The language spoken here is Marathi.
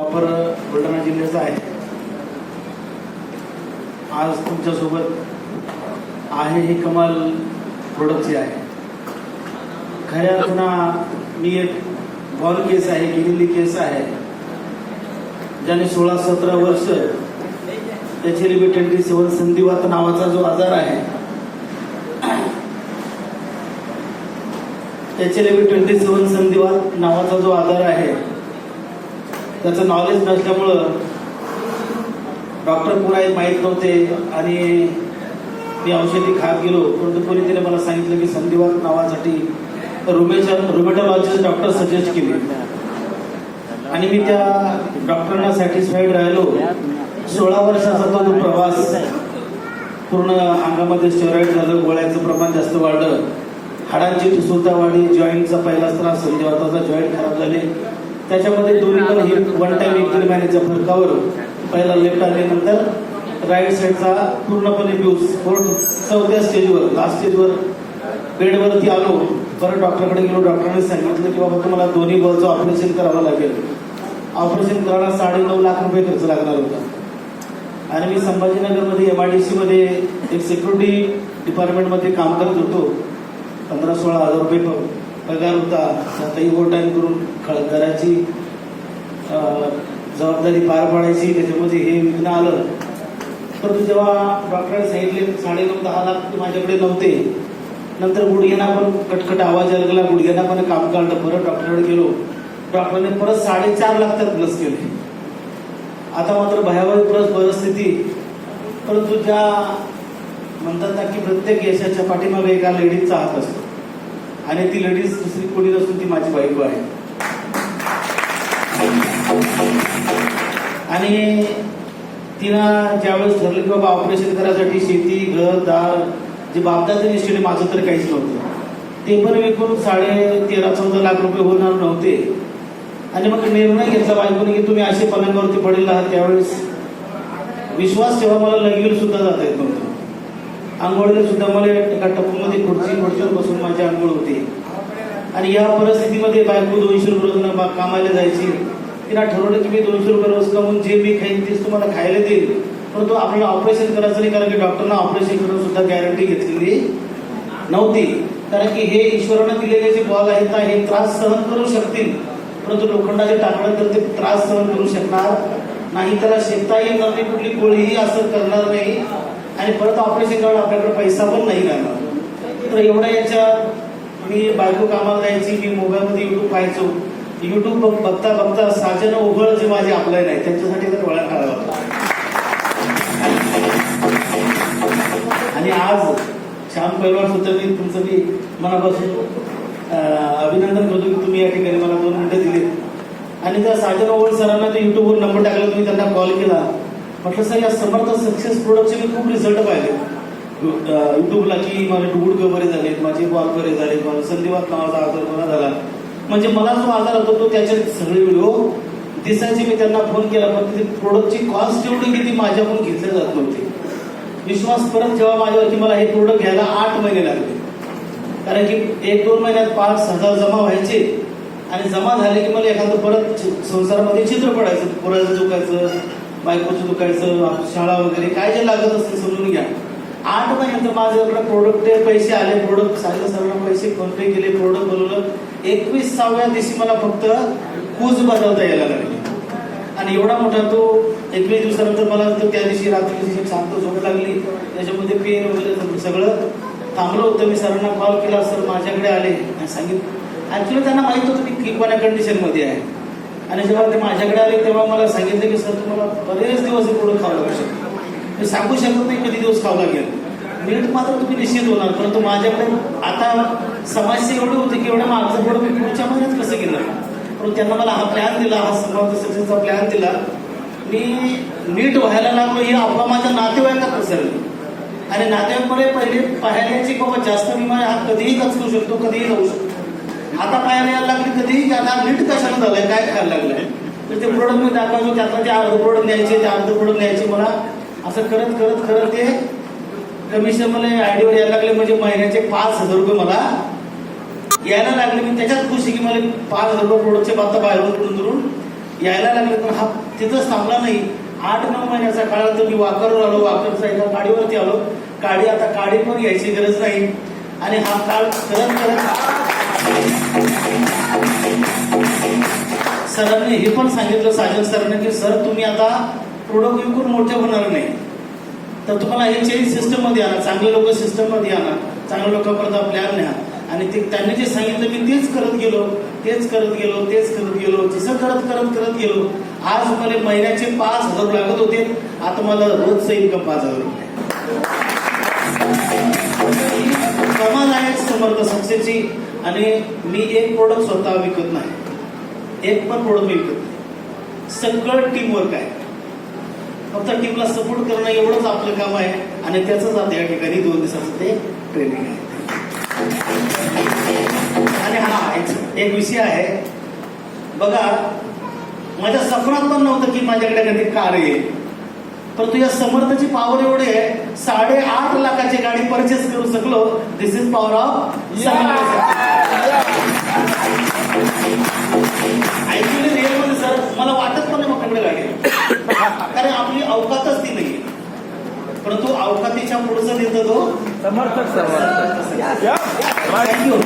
वापर बुलढाणा जिल्ह्याचा आहे. आज तुमच्यासोबत आहे ही कमाल प्रोडक्टची आहे. खऱ्या अर्थानं मी एक बॉल केस आहे गेलेली केस आहे ज्याने सोळा सतरा वर्ष H L B twenty seven संधिवात नावाचा जो आजार आहे H L B twenty seven संधिवात नावाचा जो आजार आहे त्याचं नॉलेज नसल्यामुळं डॉक्टर पुराही माहीत नव्हते आणि मी औषधी खात गेलो. परंतु कोणी तिने मला सांगितलं की संधिवात नावासाठी रुमेच्या रुमेटॉलॉजिस्ट डॉक्टर सजेस्ट केले. आणि मी त्या डॉक्टरांना सॅटिस्फाईड राहिलो. सोळा वर्षाचा तो प्रवास पूर्ण अंगामध्ये स्टेरॉइड झालं गोळ्याचं प्रमाण जास्त वाढलं. हाडांची ठिसूळता वाढली जॉईंटचा पहिलाच त्रास संधिवाताचा जॉईंट खराब झाले. त्याच्यामध्ये दोन्ही पण ही वन टाइम एक दीड महिन्याच्या फरकावर पहिला लेफ्ट आल्यानंतर राईट साईडचा पूर्णपणे ब्यूज फोर्थ चौथ्या स्टेजवर लास्ट स्टेजवर बेडवरती आलो. परत डॉक्टरकडे गेलो. डॉक्टरांनी सांगितलं की बाबा तुम्हाला दोन्ही बॉलचं ऑपरेशन करावं लागेल. ऑपरेशन करायला साडे नऊ लाख रुपये खर्च लागणार होता. आणि मी संभाजीनगरमध्ये एम आय डी सीमध्ये एक सिक्युरिटी डिपार्टमेंटमध्ये काम करत होतो. पंधरा सोळा हजार रुपये पगार होता त्यातही ओव्हरटाईम करून घराची जबाबदारी पार पाडायची त्याच्यामध्ये हे विघ्न आलं. परंतु जेव्हा डॉक्टरांनी सांगितले साडे नऊ दहा लाख माझ्याकडे नव्हते. नंतर गुडघ्यांना पण कटकट आवाज यायला लागला गुडघ्यांना पण काम काढलं परत डॉक्टरकडे गेलो. डॉक्टरांनी परत साडेचार लाख त्यात प्लस केले. आता मात्र भयावह परत परिस्थिती. परंतु ज्या म्हणतात ना की प्रत्येक यशाच्या पाठीमागे एका लेडीजचा हात असतो. आणि ती लेडीज दुसरी कोणी नसून ती माझी बायको आहे. आणि तिनं ज्यावेळेस ठरलं की बाबा ऑपरेशन करायसाठी शेती घर दार जे बापदाचं निश्चित माझं तर काहीच नव्हतं. ते पण विकून साडे तेरा चौदा लाख रुपये होणार नव्हते. आणि मग निर्णय घेतला बायकोने की तुम्ही असे पलंगावरती पडेल आहात त्यावेळेस विश्वास तेव्हा मला लगीर सुद्धा जाता येत नव्हतं. आंघोळीला सुद्धा मला एका टपूमध्ये खुर्ची खुर्चीवर बसून माझी आंघोळ होती. आणि या परिस्थितीमध्ये बायको दोनशे रुपये रोज बा- कामाला जायची. तिला ठरवलं की मी दोनशे रुपये रोज कमवून जे मी खाईन तेच तुम्हाला खायला देईल. परंतु आपल्याला ऑपरेशन करायचं नाही कारण की डॉक्टरना ऑपरेशन करून सुद्धा गॅरंटी घेतलेली नव्हती. कारण की हे ईश्वरानं दिलेले जे बॉल आहेत ना हे त्रास सहन करू शकतील. परंतु लोखंडाचे टाकलं तर ते त्रास सहन करू शकणार. नाही त्याला शेकता येणार नाही कुठली गोळीही असं करणार नाही. आणि परत ऑपरेशन करून आपल्याकडे पैसा पण नाही राहणार. तर एवढ्या याच्या मी बायको कामाला जायची मी मोबाईलमध्ये युट्यूब पाहायचो. युट्यूब बघ- बघता बघता साजन उघळ जे माझे आपलं नाही त्यांच्यासाठी तर डोळ्या काढावा लागला. आणि आज श्याम पैलवान सुद्धा मी तुमचं मी मनापासून अभिनंदन करतो की तुम्ही या ठिकाणी मला दोन मिनिटं दिली आणि त्या साजन ओवळ सरांना ते युट्यूबवर नंबर टाकला तुम्ही त्यांना कॉल केला. म्हटलं सर या समर्थ सक्सेस प्रोडक्टचे मी खूप रिझल्ट पाहिले. युट्यूबला की माझे डुगुडके बरे झालेत माझे बॉल बरे झाले मला संधिवात नावाचा आजार बरा झाला? म्हणजे मला जो आजार होतो तो त्याचे सगळे व्हिडिओ दिसायचे मी त्यांना फोन केला पण ते प्रोडक्टची कॉस्ट एवढी किती ती माझ्याकडून घेतली जात नव्हती. विश्वास परत जेव्हा माझ्यावरती मला हे प्रोडक्ट घ्यायला आठ महिने लागले. कारण की एक दोन महिन्यात पाच हजार जमा व्हायचे आणि जमा झाले की मला एखादं परत संसारामध्ये चित्र पडायचं पुरायचं दुखायचं बायकोचं दुखायचं शाळा वगैरे काय जे लागत असते समजून घ्या. आठ महिन्यानंतर माझ्याकडे प्रोडक्ट पैसे आले प्रोडक्ट सांगितलं सरांना पैसे फोन पे केले प्रोडक्ट बनवलं. एकवीसाव्या दिवशी मला फक्त कूज बदलता यायला लागले. आणि एवढा मोठा तो एकवीस दिवसानंतर मला तर त्या दिवशी रात्री दिवशी शांत झोप लागली त्याच्यामध्ये पेन वगैरे सगळं थांबलं होतं. मी सरांना कॉल केला सर माझ्याकडे आले. सांगितलं. ऍक्च्युली त्यांना माहीत होतं मी किकवाना कंडिशनमध्ये आहे. आणि जेव्हा ते माझ्याकडे आले तेव्हा मला सांगितलं की सर तुम्हाला बरेच दिवस हे पुढे खावं लागू शकतो मी सांगू शकत नाही कधी दिवस खावं लागेल. मीठ मात्र तुम्ही निश्चित होणार परंतु माझ्याकडे आता समस्या एवढी होती की एवढ्या मागचं पुढं मी पुढच्या महिन्यात कसं गेलं? परंतु त्यांना मला हा प्लॅन दिला हा समाज सक्सेसचा प्लॅन दिला. मी नीट व्हायला लागलो ही अफवा माझ्या नातेवाईकात पसरली. आणि नातेवाईकमध्ये पहिले पाहायला की बाबा जास्त मी माझ्या हा कधीही कचरू शकतो कधीही जाऊ शकतो. आता पायाला यायला लागली कधीही आता नीट कशाला झालंय? काय खायला लागलंय? तर ते प्रोडक्ट मी दाखवायचो त्यातला ते अर्ध प्रोडक्ट न्यायचे ते अर्ध प्रोडक्ट न्यायचे मला. असं करत करत करत ते कमिशन मला आयडीवर यायला लागले. म्हणजे महिन्याचे पाच हजार रुपये मला यायला लागले. मी त्याच्यात खुश की मला पाच हजार रुपये प्रोडक्टचे बाता बाहेरून दुरून दुरून यायला लागले. पण हा तिथंच थांबला नाही. आठ नऊ महिन्याचा काळात मी वाकरवर आलो. वाकरचा एका गाडीवरती आलो. काडी आता काडी पण घ्यायची गरज नाही. आणि हा काळ करत करत सरांनी हे पण सांगितलं साजन सरांनी की सर तुम्ही आता प्रोडक्ट विकून मोठे होणार नाही. तर तुम्हाला हे चेंज सिस्टममध्ये आणा चांगले लोक सिस्टममध्ये आणा चांगल्या लोकांपर्यंत प्लॅन न्या. आणि ते त्यांनी जे सांगितलं मी तेच करत गेलो तेच करत गेलो तेच करत गेलो जसं करत करत करत गेलो आज मला महिन्याचे पाच हजार लागत होते. आता मला रोजचं इन्कम पाच हजार रुपये. समाज आहे समर्थ संस्थेची आणि मी एक प्रोडक्ट स्वतः विकत नाही. एक पण प्रोडक्ट मी विकत नाही. सगळं टीमवर्क आहे. फक्त टीमला सपोर्ट करणं एवढंच आपलं काम आहे आणि त्याचंच आता या ठिकाणी दोन दिवसाचं ते ट्रेनिंग आहे. आणि हा एक- विषय आहे. बघा माझ्या सपनात पण नव्हतं की माझ्याकडे कधी कार येईल. परंतु या समर्थाची पॉवर एवढी आहे. साडेआठ लाखाची गाडी परचेस करू शकलो. This is power off actually रिअलमध्ये सर मला वाटत पण नाही माझ्याकडे गाडी. आहे. कारण आपली अवकातच ती नाही परंतु अवकातीच्या पुढचं देतो तो. समर्थक समर्थक. थँक्यू